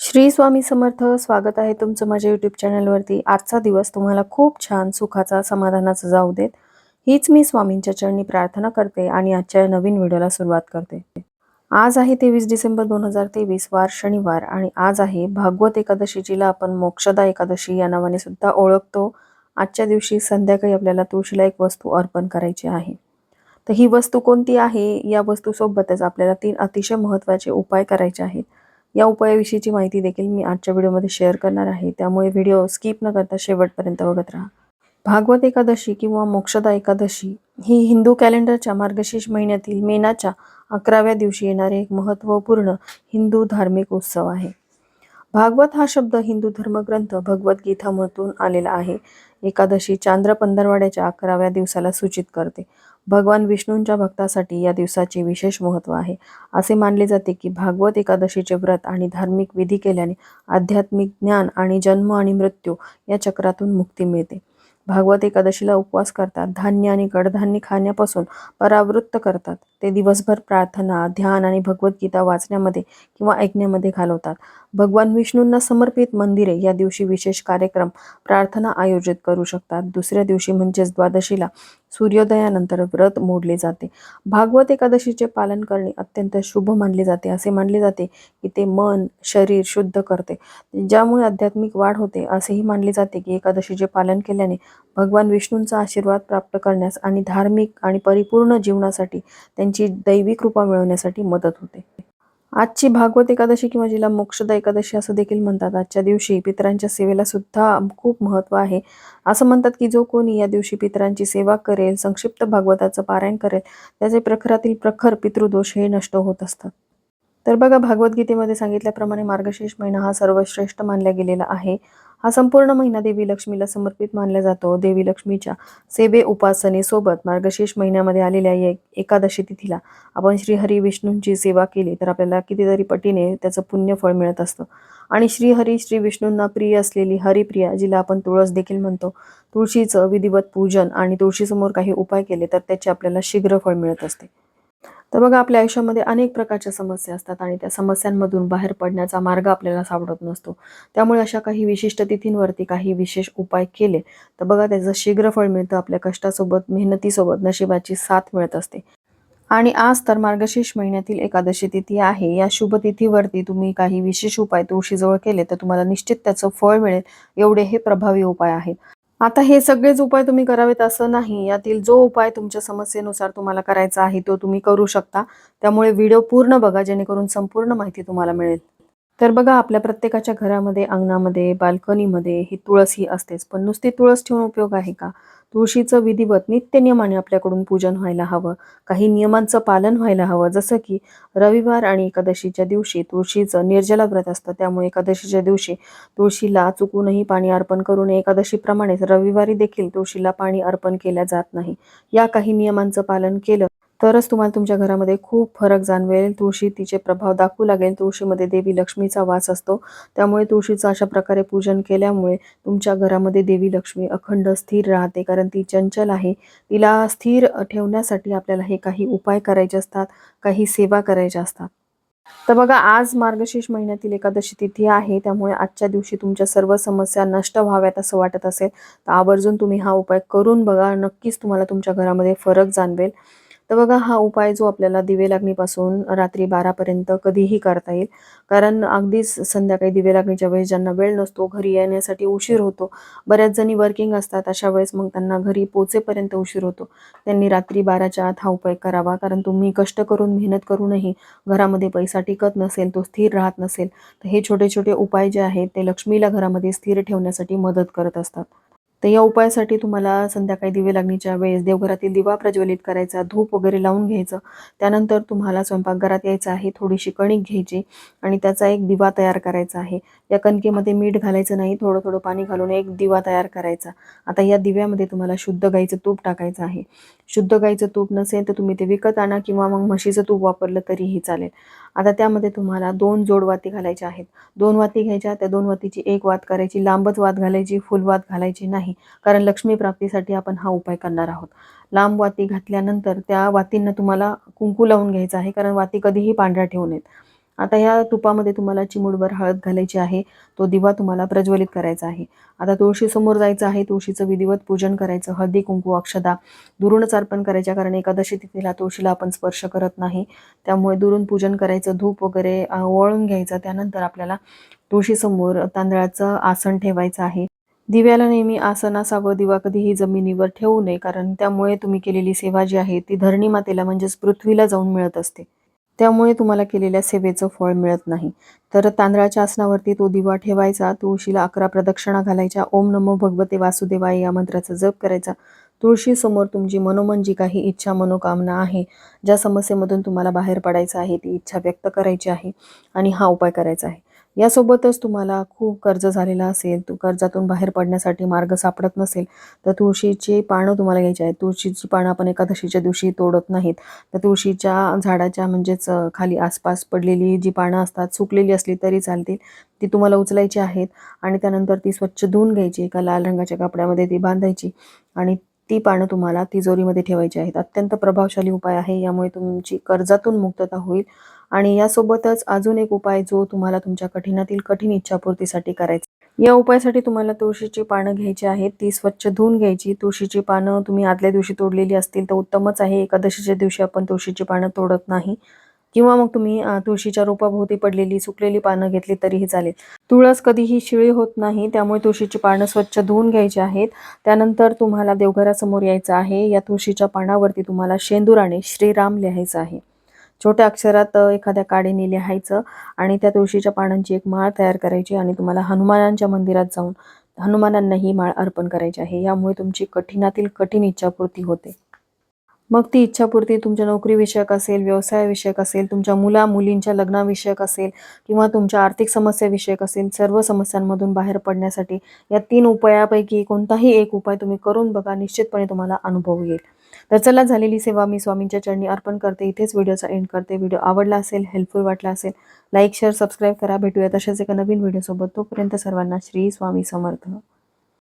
श्री स्वामी समर्थ स्वागत आहे तुमचं माझ्या यूट्यूब चॅनलवरती आजचा दिवस तुम्हाला खूप छान सुखाचा समाधानाचा जाऊ देत. हीच मी स्वामींच्या चरणी प्रार्थना करते आणि आजच्या नवीन व्हिडिओला सुरुवात करते. आज आहे तेवीस डिसेंबर दोन हजार तेवीस वार शनिवार आणि आज आहे भागवत एकादशी जिला आपण मोक्षदा एकादशी या नावाने सुद्धा ओळखतो. आजच्या दिवशी संध्याकाळी आपल्याला तुळशीला एक वस्तू अर्पण करायची आहे. तर ही वस्तू कोणती आहे? या वस्तूसोबतच आपल्याला तीन अतिशय महत्त्वाचे उपाय करायचे आहेत. या उपायाविषयीची माहिती देखील मी आजच्या व्हिडिओमध्ये शेअर करणार आहे. त्यामुळे व्हिडिओ स्किप न करता शेवटपर्यंत बघत राहा. भागवत एकादशी किंवा मोक्षदा एकादशी ही हिंदू कॅलेंडरच्या मार्गशीर्ष महिन्यातील मेनाच्या अकराव्या दिवशी येणारे एक महत्त्वपूर्ण हिंदू धार्मिक उत्सव आहे. भागवत हा शब्द हिंदू धर्मग्रंथ भगवद्गीतामधून आलेला आहे. एकादशी चांद्र पंधरवाड्याच्या अकराव्या दिवसाला सूचित करते. भगवान विष्णूंच्या भक्तासाठी या दिवसाचे विशेष महत्त्व आहे. असे मानले जाते की भागवत एकादशीचे व्रत आणि धार्मिक विधी केल्याने आध्यात्मिक ज्ञान आणि जन्म आणि मृत्यू या चक्रातून मुक्ती मिळते. भागवत एकादशीला उपवास करतात धान्य आणि कडधान्य खाण्यापासून परावृत्त करतात. ते दिवसभर प्रार्थना ध्यान आणि भगवद्गीता वाचण्यामध्ये किंवा ऐकण्यामध्ये घालवतात. भगवान विष्णूंना समर्पित मंदिरे या दिवशी विशेष कार्यक्रम प्रार्थना आयोजित करू शकतात. दुसऱ्या दिवशी म्हणजेच द्वादशीला सूर्योदयानंतर व्रत मोडले जाते. भागवत एकादशीचे पालन करणे अत्यंत शुभ मानले जाते. असे मानले जाते की ते मन शरीर शुद्ध करते. ज्यामुळे आध्यात्मिक वाढ होते असेही मानले जाते की एकादशीचे पालन केल्याने भगवान विष्णूंचा आशीर्वाद प्राप्त करण्यास आणि धार्मिक आणि परिपूर्ण जीवनासाठी त्यांची दैवी कृपा मिळवण्यासाठी मदत होते. आजची भागवत एकादशी किंवा जिला मोक्षदा एकादशी असं देखील म्हणतात. आजच्या दिवशी पितरांच्या सेवेला सुद्धा खूप महत्त्व आहे. असं म्हणतात की जो कोणी या दिवशी पितरांची सेवा करेल संक्षिप्त भागवताचं पारायण करेल त्याचे प्रखरातील प्रखर पितृदोष हे नष्ट होत असतात. तर बघा भगवद्गीतेमध्ये सांगितल्याप्रमाणे मार्गशीर्ष महिना हा सर्वश्रेष्ठ मानला गेलेला आहे. हा संपूर्ण महिना देवी लक्ष्मीला समर्पित मानला जातो. देवी लक्ष्मीच्या सेवे उपासनेसोबत मार्गशीर्ष महिन्यामध्ये आलेल्या या एकादशी तिथीला आपण श्रीहरी विष्णूंची सेवा केली तर आपल्याला कितीतरी पटीने त्याचं पुण्य फळ मिळत असतं. आणि श्रीहरी श्री विष्णूंना प्रिय असलेली हरिप्रिया जिला आपण तुळस देखील म्हणतो तुळशीचं विधिवत पूजन आणि तुळशीसमोर काही उपाय केले तर त्याचे आपल्याला शीघ्र फळ मिळत असते. तर बघा आपल्या आयुष्यामध्ये अनेक प्रकारच्या समस्या असतात आणि त्या समस्यांमधून बाहेर पडण्याचा मार्ग आपल्याला सापडत नसतो. त्यामुळे अशा काही विशिष्ट तिथींवरती काही विशेष उपाय केले तर बघा त्याचं शीघ्र फळ मिळतं आपल्या कष्टासोबत मेहनतीसोबत नशिबाची साथ मिळत असते. आणि आज तर मार्गशीर्ष महिन्यातील एकादशी तिथी आहे. या शुभ तिथीवरती तुम्ही काही विशेष उपाय तुळशीजवळ केले तर तुम्हाला निश्चित त्याचं फळ मिळेल. एवढे हे प्रभावी उपाय आहेत. आता हे सगळेच उपाय तुम्ही करावेत असं नाही. यातील जो उपाय तुमच्या समस्येनुसार तुम्हाला करायचा आहे तो तुम्ही करू शकता. त्यामुळे व्हिडिओ पूर्ण बघा जेणेकरून संपूर्ण माहिती तुम्हाला मिळेल. तर बघा आपल्या प्रत्येकाच्या घरामध्ये अंगणामध्ये बाल्कनीमध्ये ही तुळस ही असतेच. पण नुसती तुळस ठेवून उपयोग आहे का? तुळशीचं विधिवत नित्य नियमाने आपल्याकडून पूजन व्हायला हवं. काही नियमांचं पालन व्हायला हवं. जसं की रविवार आणि एकादशीच्या दिवशी तुळशीचं निर्जला व्रत असतं. त्यामुळे एकादशीच्या दिवशी तुळशीला चुकूनही पाणी अर्पण करू नये. एकादशीप्रमाणेच रविवारी देखील तुळशीला पाणी अर्पण केल्या जात नाही. या काही नियमांचं पालन केलं तरच तुम्हाला तुमच्या घरामध्ये खूप फरक जाणवेल. तुळशी तिचे प्रभाव दाखवू लागेल. तुळशीमध्ये देवी लक्ष्मीचा वास असतो. त्यामुळे तुळशीचं अशा प्रकारे पूजन केल्यामुळे तुमच्या घरामध्ये देवी लक्ष्मी अखंड स्थिर राहते. कारण ती चंचल आहे. तिला स्थिर ठेवण्यासाठी आपल्याला हे काही उपाय करायचे असतात. काही सेवा करायच्या असतात. तर बघा आज मार्गशीर्ष महिन्यातील एकादशी तिथी आहे. त्यामुळे आजच्या दिवशी तुमच्या सर्व समस्या नष्ट व्हाव्यात असं वाटत असेल. तर आवर्जून तुम्ही हा उपाय करून बघा. नक्कीच तुम्हाला तुमच्या घरामध्ये फरक जाणवेल. तर बघा हा उपाय जो आपल्याला दिवे लागणीपासून रात्री बारापर्यंत कधीही करता येईल. कारण अगदीच संध्याकाळी दिवे लागणीच्या वेळेस ज्यांना वेळ नसतो घरी येण्यासाठी उशीर होतो. बऱ्याच जणी वर्किंग असतात अशा वेळेस मग त्यांना घरी पोचेपर्यंत उशीर होतो. त्यांनी रात्री बाराच्या आत हा उपाय करावा. कारण तुम्ही कष्ट करून मेहनत करूनही घरामध्ये पैसा टिकत नसेल तो स्थिर राहत नसेल तर हे छोटे छोटे उपाय जे आहेत ते लक्ष्मीला घरामध्ये स्थिर ठेवण्यासाठी मदत करत असतात. तर या उपायासाठी तुम्हाला संध्याकाळी दिवे लागणीच्या वेळेस देवघरातील दिवा प्रज्वलित करायचा धूप वगैरे लावून घ्यायचं. त्यानंतर तुम्हाला स्वयंपाकघरात यायचं आहे थोडीशी कणिक घ्यायची आणि त्याचा एक दिवा तयार करायचा आहे. या कणकेमध्ये मीठ घालायचं नाही थोडं थोडं पाणी घालून एक दिवा तयार करायचा. आता या दिव्यामध्ये तुम्हाला शुद्ध गाईचं तूप टाकायचं आहे. शुद्ध गाईचं तूप नसेल तर तुम्ही ते विकत आणा किंवा मग म्हशीचं तूप वापरलं तरीही चालेल. आता त्यामध्ये तुम्हाला दोन जोड वाती घालायच्या आहेत. दोन वाती घ्यायच्या त्या दोन वातीची एक वात करायची लांबच वात घालायची फुलवात घालायची नाही. कारण लक्ष्मी प्राप्तीसाठी आपण हा उपाय करणार आहोत. लांब वाती घातल्यानंतर त्या वातींना तुम्हाला कुंकू लावून घ्यायचं आहे. कारण वाती कधीही पांढऱ्या ठेवू नयेत. आता ह्या तुपामध्ये तुम्हाला चिमूडभर हळद घालायची आहे. तो दिवा तुम्हाला प्रज्वलित करायचा आहे. आता तुळशीसमोर जायचं आहे. तुळशीचं विधिवत पूजन करायचं. हळदी कुंकू अक्षदा दुरूनच अर्पण करायच्या. कारण एकादशी तिथीला तुळशीला आपण स्पर्श करत नाही. त्यामुळे दुरून पूजन करायचं. धूप वगैरे वळून घ्यायचं. त्यानंतर आपल्याला तुळशीसमोर तांदळाचं आसन ठेवायचं आहे. दिव्याला नेहमी आसन असावं दिवा कधीही जमिनीवर ठेवू नये कारण त्यामुळे तुम्ही केलेली सेवा जी आहे ती धरणी मातेला म्हणजेच पृथ्वीला जाऊन मिळत असते. त्यामुळे तुम्हाला केलेल्या सेवेचं फळ मिळत नाही. तर तांदळाच्या आसनावरती तो दिवा ठेवायचा तुळशीला अकरा प्रदक्षिणा घालायच्या ओम नमो भगवते वासुदेवाय या मंत्राचा जप करायचा. तुळशीसमोर तुमची मनोमन जी काही इच्छा मनोकामना आहे ज्या समस्येमधून तुम्हाला बाहेर पडायचं आहे ती इच्छा व्यक्त करायची आहे आणि हा उपाय करायचा आहे. यासोबतच तुम्हाला खूप कर्ज झालेला असेल तू कर्जातून बाहेर पडण्यासाठी मार्ग सापडत नसेल तर तुळशीची पानं तुम्हाला घ्यायची आहेत. तुळशीची पानं आपण एकादशीच्या दिवशी तोडत नाहीत. तर तुळशीच्या झाडाच्या म्हणजेच खाली आसपास पडलेली जी पानं असतात सुकलेली असली तरी चालतील. ती तुम्हाला उचलायची आहेत आणि त्यानंतर ती स्वच्छ धुवून घ्यायची एका लाल रंगाच्या कपड्यामध्ये ती बांधायची आणि ती पानं तुम्हाला तिजोरीमध्ये ठेवायची आहेत. अत्यंत प्रभावशाली उपाय आहे. यामुळे तुमची कर्जातून मुक्तता होईल. आणि यासोबतच अजून एक उपाय जो तुम्हाला तुमच्या कठीणातील कठीण इच्छापूर्तीसाठी करायचा या उपायासाठी तुम्हाला तुळशीची पानं घ्यायची आहेत. ती स्वच्छ धुवून घ्यायची. तुळशीची पानं तुम्ही आदल्या दिवशी तोडलेली असतील तर उत्तमच आहे. एकादशीच्या दिवशी आपण तुळशीची पानं तोडत नाही. किंवा मग तुम्ही तुळशीच्या रोपाभोवती पडलेली सुकलेली पानं घेतली तरीही चालेल. तुळस कधीही शिळी होत नाही त्यामुळे तुळशीची पानं स्वच्छ धुवून घ्यायची आहेत. त्यानंतर तुम्हाला देवघरासमोर यायचं आहे. या तुळशीच्या पानावरती तुम्हाला शेंदुराने श्रीराम लिहायचं आहे. छोट्या अक्षरात एखाद्या काडीने लिहायचं आणि त्या तुळशीच्या पानांची एक माळ तयार करायची आणि तुम्हाला हनुमानांच्या मंदिरात जाऊन हनुमानांना ही माळ अर्पण करायची आहे. यामुळे तुमची कठीणातील कठीण इच्छापूर्ती होते. मग ती इच्छापूर्ती तुमच्या नोकरीविषयक असेल व्यवसायाविषयक असेल तुमच्या मुला मुलींच्या लग्नाविषयक असेल किंवा तुमच्या आर्थिक समस्याविषयक असेल सर्व समस्यांमधून बाहेर पडण्यासाठी या तीन उपायापैकी कोणताही एक उपाय तुम्ही करून बघा निश्चितपणे तुम्हाला अनुभव येईल. तर चला झालेली सेवा मी स्वामींच्या चरणी अर्पण करते. इथेच व्हिडिओचा एंड करते. व्हिडिओ आवडला असेल हेल्पफुल वाटला असेल लाईक शेअर सबस्क्राईब करा. भेटूया तशाच एका नवीन व्हिडिओसोबत. तोपर्यंत सर्वांना श्री स्वामी समर्थ.